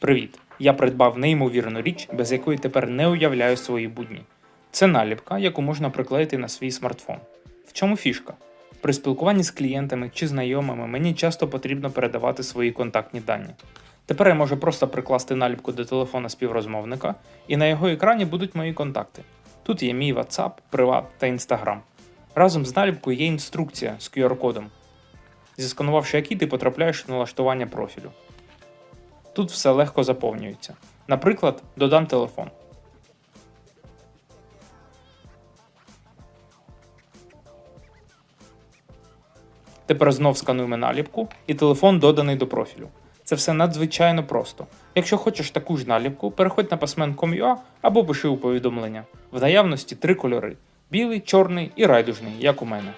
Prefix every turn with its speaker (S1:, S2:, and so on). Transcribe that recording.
S1: Привіт! Я придбав неймовірну річ, без якої тепер не уявляю свої будні. Це наліпка, яку можна приклеїти на свій смартфон. В чому фішка? При спілкуванні з клієнтами чи знайомими мені часто потрібно передавати свої контактні дані. Тепер я можу просто прикласти наліпку до телефона співрозмовника, і на його екрані будуть мої контакти. Тут є мій WhatsApp, Приват та Instagram. Разом з наліпкою є інструкція з QR-кодом, зісканувавши який ти потрапляєш в налаштування профілю. Тут все легко заповнюється. Наприклад, додам телефон. Тепер знов скануємо наліпку, і телефон доданий до профілю. Це все надзвичайно просто. Якщо хочеш таку ж наліпку, переходь на passman.com.ua або пиши у повідомлення. В наявності три кольори: білий, чорний і райдужний, як у мене.